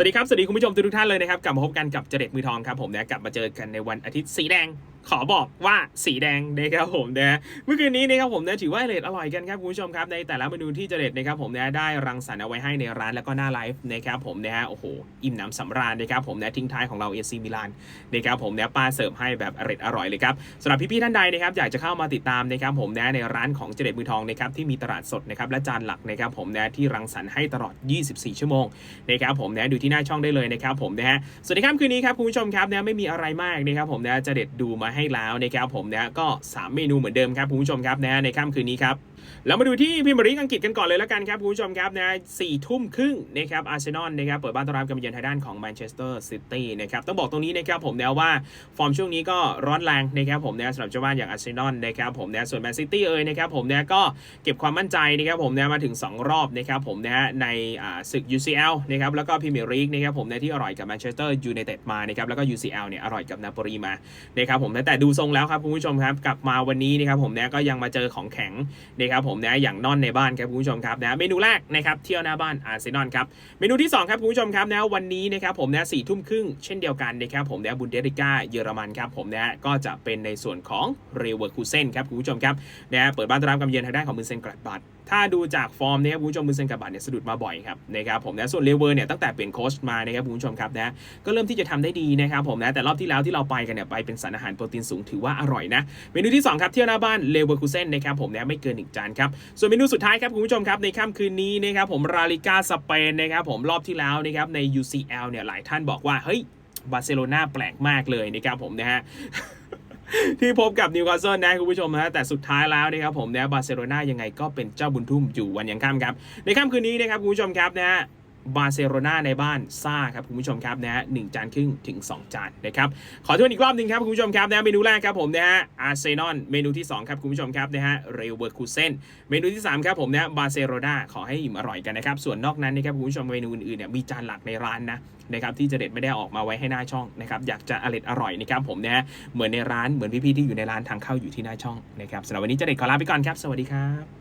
สวัสดีครับ สวัสดีคุณผู้ชมทุกท่านเลยนะครับ กลับมาพบกันกับเจเด็ดมือทองครับผมนะกลับมาเจอกันในวันอาทิตย์สีแดงขอบอกว่าสีแดงนะครับผมนะเมื่อคืนนี้นะครับผมนะถือว่าอร่อร่อยกันครับคุณผู้ชมครับในแต่ละเมนูที่เจเด็ดนะครับผมนะได้รังสรรค์เอาไว้ให้ในร้านแล้วก็หน้าไลฟ์นะครับผมนะฮะโอ้โหอิ่มหนำสำราญนะครับผมนะทิ้งท้ายของเราเอซีมิลานนะครับผมนะป้าเสิร์ฟให้แบบอร่อยอร่อยเลยครับสำหรับพี่ๆท่านใดนะครับอยากจะเข้ามาติดตามนะครับผมนะในร้านของเจเด็ดมือทองนะครับที่มีตลาดสดนะครับและจานหลักนะครับผมนะที่รังสรรค์ให้ตลอด 24 ชั่วโมงนะครับผมนะดูที่หน้าช่องได้เลยนะครับผมนะฮะสวัสดีครับคืนนี้ครับคุณผู้ชมครับนะไม่มีอะไรมากนะครับผมนะจเด็ดดูมาให้แล้วนะครับผมนะก็ 3 เมนูเหมือนเดิมครับคุณผู้ชมครับนะในค่ำคืนนี้ครับ แล้วมาดูที่พรีเมียร์ลีกอังกฤษกันก่อนเลยแล้วกันครับคุณผู้ชมครับนะสี่ทุ่มครึ่งนะครับอาร์เซนอลนะครับเปิดบ้านต้อนรับการมเยือนทางด้านของแมนเชสเตอร์ซิตี้นะครับต้องบอกตรงนี้นะครับผมนะว่าฟอร์มช่วงนี้ก็ร้อนแรงนะครับผมนะสำหรับเจ้าบ้านอย่างอาร์เซนอลนะครับผมนะส่วนแมนซิตี้เอ่ยนะครับผมนะก็เก็บความมั่นใจนะครับผมนะมาถึง 2 รอบนะครับผมนะในศึก UCL นะครับแล้วก็พรีเมียร์ลีกนะครับผมนะที่อร่อยกับแมนเชสเตอร์ยูไนเต็ดมานะครับแล้วก็ UCL เนี่ยอร่อยกับนาโปลีมานะครับผมแต่ดูทรงแล้วครับคุณผู้ชมครับกลับมาวันนี้นะครับผมนะก็ยังมาเจอของแข็งนะครับผมนะอย่างนอนในบ้านครับคุณผู้ชมครับนะเมนูแรกนะครับเที่ยวหน้าบ้านอาร์เซนอลครับเมนูที่2ครับคุณผู้ชมครับนะวันนี้นะครับผมนะสี่ทุ่มครึ่งเช่นเดียวกันนะครับผมนะบุนเดริก้าเยอรมันครับผมนะก็จะเป็นในส่วนของเรเวอร์คูเซนครับคุณผู้ชมครับนะเปิดบ้านต้อนรับกำเยือนทางด้านของมือเซนกรัดบัตถ้าดูจากฟอร์มเนี่ยคุณผู้ชมมือเซนกาบัตเนี่ยสะดุดมาบ่อยครับนะครับผมนะส่วนเลเวอร์เนี่ยตั้งแต่เปลี่ยนโค้ชมานะครับคุณผู้ชมครับนะก็เริ่มที่จะทำได้ดีนะครับผมนะแต่รอบที่แล้วที่เราไปกันเนี่ยไปเป็นสารอาหารโปรตีนสูงถือว่าอร่อยนะเมนูที่2ครับเที่ยวหน้าบ้านเลเวอร์คูเซนนะครับผมนะไม่เกินหนึ่งจันครับส่วนเมนูสุดท้ายครับคุณผู้ชมครับในค่ำคืนนี้นะครับผมราลิกาสเปนนะครับผมรอบที่แล้วนะครับใน UCL เนี่ยหลายท่านบอกว่าเฮ้ยบาร์เซโลนาแปลกมากเลยนะครับผมนะฮะที่พบกับนิวคาสเซิลนะคุณผู้ชมนะแต่สุดท้ายแล้วนะครับผมนะบาร์เซโลนายังไงก็เป็นเจ้าบุญทุ่มอยู่วันยังค่ำครับ ในค่ำคืนนี้นะครับคุณผู้ชมครับนะฮะ บาร์เซโลนาในบ้านซ่าครับคุณผู้ชมครับนะฮะหนึ่งจานครึ่งถึง 2 จานนะครับขอทวนอีกรอบหนึ่งครับคุณผู้ชมครับนะเมนูแรกครับผมนะฮะอาร์เซนอลเมนูที่ 2 ครับคุณผู้ชมครับนะฮะเรเวอร์คูเซนเมนูที่ 3 ครับผมนะบาร์เซโลนาขอให้อิ่มอร่อยกันนะครับ ส่วนนอกนั้นนะครับคุณผู้ชมเมนูอื่นๆเนี่ยมีจานหลักในร้านนะนะครับที่เจะเด็ดไม่ได้ออกมาไว้ให้หน้าช่องนะครับอยากจะอร่อยอร่อยนะครับผมนะฮะเหมือนในร้านเหมือนพี่ๆที่อยู่ในร้านทางเข้าอยู่ที่หน้าช่องนะครับสำหรับวันนี้เจะเด็ดขอลาไปก่อนครับ สวัสดีครับ